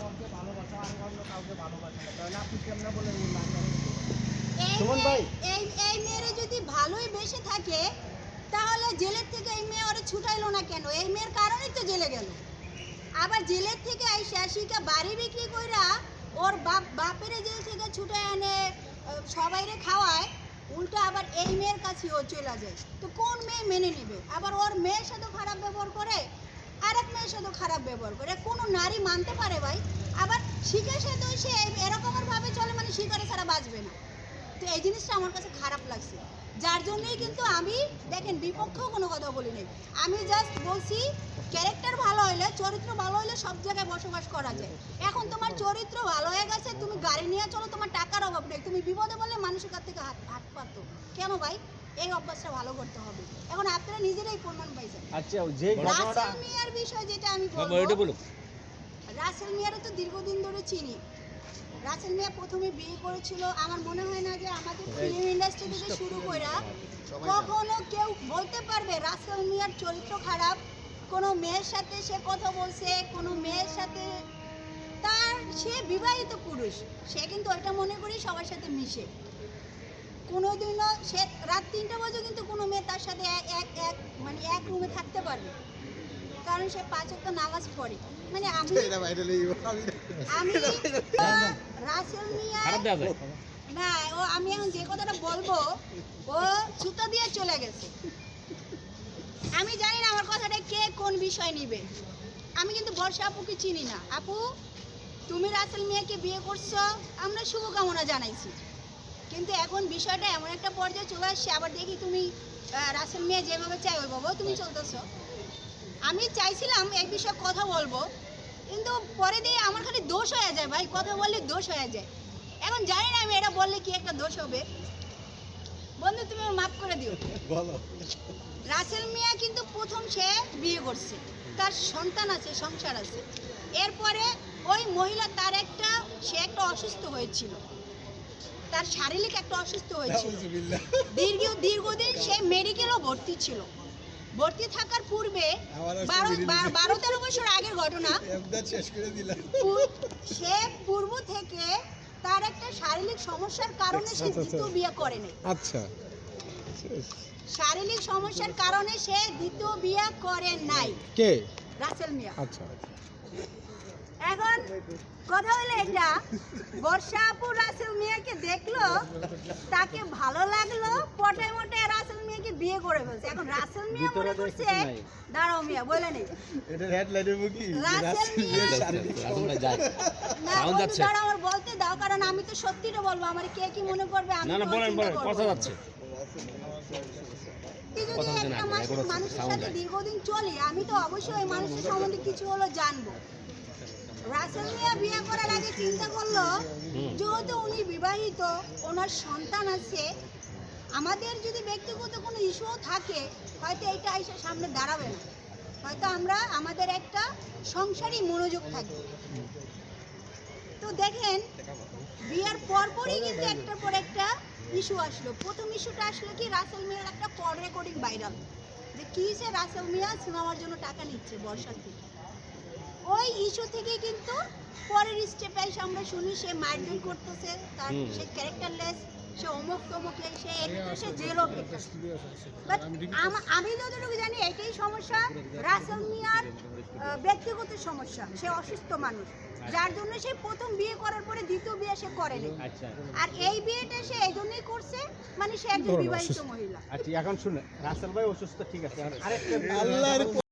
কাউকে ভালোবাসা আর অন্য কাউকে না তাহলে আপনি বলেন সুমন ভাই। এই এই যদি ভালোই বেসে থাকে, তাহলে জেলের থেকে এই মেয়ে ওরা ছুটাইলো না কেন? এই মেয়ের কারণেই তো জেলে গেল। আবার জেলের থেকে আইসা শিকা বাড়ি বিক্রি কইরা ওর বাপ, বাপের জেল থেকে ছুটে আনে সবাইরে খাওয়ায়, উল্টা আবার এই মেয়ের কাছে ও চলে যায়। তো কোন মেয়ে মেনে নেবে? আবার ওর মেয়ের সাথে খারাপ ব্যবহার করে আর এক মেয়ের সাথেও খারাপ ব্যবহার করে। কোনো নারী মানতে পারে ভাই। আবার শিখের সাথে সে এরকমভাবে চলে মানে শিকারে ছাড়া বাঁচবে না। তো এই জিনিসটা আমার কাছে খারাপ লাগছে। যার জন্যই কিন্তু আমি দেখেন বিপক্ষেও কোনো কথা বলি নাই আমি জাস্ট বলছি ক্যারেক্টার ভালো হইলে চরিত্র ভালো হইলে সব জায়গায় বসবাস করা যায়। এখন তোমার চরিত্র ভালো হয়ে গেছে তুমি গাড়ি নিয়ে চলো তোমার টাকার অভাব নেই। তুমি বিপদে বললে মানুষের কাছ থেকে হাত হাত পাতো। কেন ভাই? এই অভ্যাসটা ভালো করতে হবে। এখন আপনারা নিজেরাই প্রমাণ পাইছেন। আচ্ছা যে ঘটনাটা রাসেল মিয়ার বিষয় যেটা আমি এটা বলব বলো। রাসেল মিয়ারও তো দীর্ঘদিন ধরে চিনি। রাসেল মিয়া প্রথমে বিয়ে করেছিল। আমার মনে হয় না যে আমাদের ফিল্ম ইন্ডাস্ট্রি থেকে শুরু করে কখনো কেউ বলতে পারবে রাসেল মিয়ার চরিত্র খারাপ। কোনো মেয়ের সাথে সে কথা বলছে, কোনো মেয়ের সাথে তার সে বিবাহিত পুরুষ, সে কিন্তু ওইটা মনে করি সবার সাথে মিশে। কোনোদিনও সে রাত তিনটা বাজে কিন্তু কোনো মেয়ে তার সাথে এক এক মানে এক রুমে থাকতে পারবে। কারণ সে পাঁচ একটা নামাজ পড়ে। মানে আমি আমি রাসেল মিয়া খারাপ যায়। না ও আমি এখন যে কথাটা বলব ও ছুতো দিয়ে চলে গেছে। আমি জানি না আমার কথাটা কে কোন বিষয় নিবে। আমি কিন্তু বর্ষা আপুকে চিনি না। আপু তুমি রাসেল মিয়াকে বিয়ে করছ আমরা শুভকামনা জানাইছি। কিন্তু এখন বিষয়টা এমন একটা পর্যায়ে চলে আসছে আবার দেখি তুমি আহ, রাসেল মিয়া যেভাবে চাই ওইভাবেও তুমি চলতেছো। আমি চাইছিলাম এই বিষয়ে কথা বলব কিন্তু পরে দিয়ে আমার খালি দোষ হয়ে যায় ভাই কথা বললে দোষ হয়ে যায়। এখন জানি না আমি এটা বললে কি একটা দোষ হবে। বন্ধু তুমি মাফ করে দিও। রাসেল মিয়া কিন্তু প্রথম সে বিয়ে করছে। তার সন্তান আছে সংসার আছে। এরপরে ওই মহিলা তার একটা সে একটা অসুস্থ হয়েছিল। তার শারীরিক একটা অসুস্থ হয়েছিল। দীর্ঘ দীর্ঘদিন সে মেডিকেলও ভর্তি ছিল। ভর্তি থাকার পূর্বে বারো বারো তেরো বছর আগের ঘটনা। সে পূর্ব থেকে তার একটা শারীরিক সমস্যার কারণে সে দ্বিতীয় বিয়ে করেনি। আচ্ছা। শারীরিক সমস্যার কারণে সে দ্বিতীয় বিয়ে করে নাই। কে? রাসেল মিয়া। আচ্ছা। এখন কথা হলো এটা বর্ষা আপু রাসেল মিয়াকে দেখল তাকে ভালো লাগল পটে মোটে রাসেল মিয়াকে বিয়ে করে ফেলছে। এখন রাসেল মিয়া মনে করছে দাঁড়াও মিয়া বলে নেই রাসেল মিয়া রাসেল ভাই যায়। না যাচ্ছে। দাঁড়াও, আমার বলতে দাও কারণ আমি তো সত্যিটা বলব। আমার কে কি মনে করবে আমি না না বলেন বলেন কথা যাচ্ছে। মানুষের সাথে দীর্ঘদিন চলি আমি তো অবশ্যই ওই মানুষের সম্বন্ধে কিছু হলো জানব। রাসেল মিয়া বিয়ে করার আগে চিন্তা করল যেহেতু উনি বিবাহিত ওনার সন্তান আছে আমাদের যদি ব্যক্তিগত কোনো ইস্যুও থাকে হয়তো এটা এসে সামনে দাঁড়াবে না। হয়তো আমরা আমাদের একটা সংসারই মনোযোগ থাকবে তো দেখেন বিয়ার পরপরই কিন্তু একটার পর একটা ইস্যু আসলো। প্রথম ইস্যুটা আসলো কি রাসেল মিয়ার একটা কল রেকর্ডিং ভাইরাল যে কি সে রাসেল মিয়া সিনেমার জন্য টাকা নিচ্ছে বর্ষার থেকে ওই ইস্যু থেকে কিন্তু পরের স্টেপে এসে আমরা শুনি সে মারধর করতেছে তার। সে ক্যারেক্টারলেস সে অমুক তমুক সে একটু সে জেলও খেতেছে বাট আমি যতটুকু জানি এটাই সমস্যা রাসেল মিয়ার ব্যক্তিগত সমস্যা সে অসুস্থ মানুষ। যার জন্য সে প্রথম বিয়ে করার পরে দ্বিতীয় বিয়ে সে করেনি। আচ্ছা। আর এই বিয়েটা সে এই জন্যই করছে মানে সে একজন বিবাহিত মহিলা। আচ্ছা এখন শুনে রাসেল ভাই অসুস্থ ঠিক আছে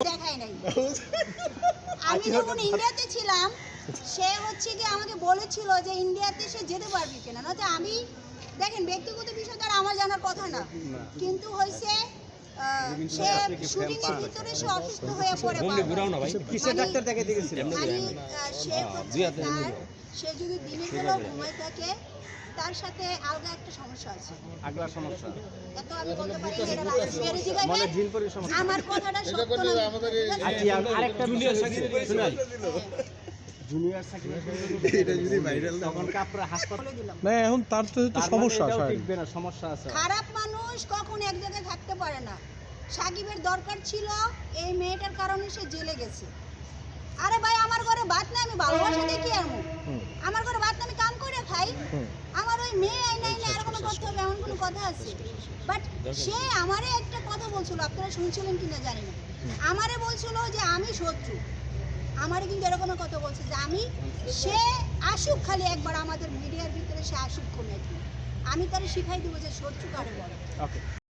দেখাই নাই। আমি যখন ইন্ডিয়াতে ছিলাম সে হচ্ছে কি আমাকে বলেছিল যে ইন্ডিয়াতে সে যেতে পারবে কিনা। না আমি দেখেন ব্যক্তিগত বিষয় তার আমার জানার কথা না। কিন্তু হয়েছে সে শুটিং এর ভিতরে সে অসুস্থ হয়ে পড়ে ডাক্তার গেছিলেন? মানে সে যদি দিনের বেলাও ঘুমায় থাকে তার সাথে আলগা একটা সমস্যা আছে। আগলা সমস্যা। এত আমি বলতে পারি না, এটা রাসেল মিয়ারই জিগাইবেন। জিন পরি সমস্যা। আমার কথাটা সত্য না। জুনিয়র তখন কাপড় হাসপাতাল না এখন তার তো মানে সমস্যা আছে টিকবে না সমস্যা আছে। খারাপ মানুষ কখন এক জায়গায় থাকতে পারে না। সাকিবের দরকার ছিল এই মেয়েটার কারণে সে জেলে গেছে। আরে ভাই আমার বাদ না আমি ভালোবাসা দেখি আর মুখ। আমার ঘরে ভাত আমি কাম করে খাই। আমার ওই মেয়ে আর কোনো করতে হবে এমন কোনো কথা আছে? বাট সে আমারে একটা কথা বলছিল আপনারা শুনছিলেন কিনা জানি না। আমারে বলছিল যে আমি শত্রু। আমারে কিন্তু এরকমের কথা বলছে যে আমি সে আসুক খালি একবার আমাদের মিডিয়ার ভিতরে সে আসুক কমে আমি তারা শিখাই দেবো যে শত্রু কারে বলে।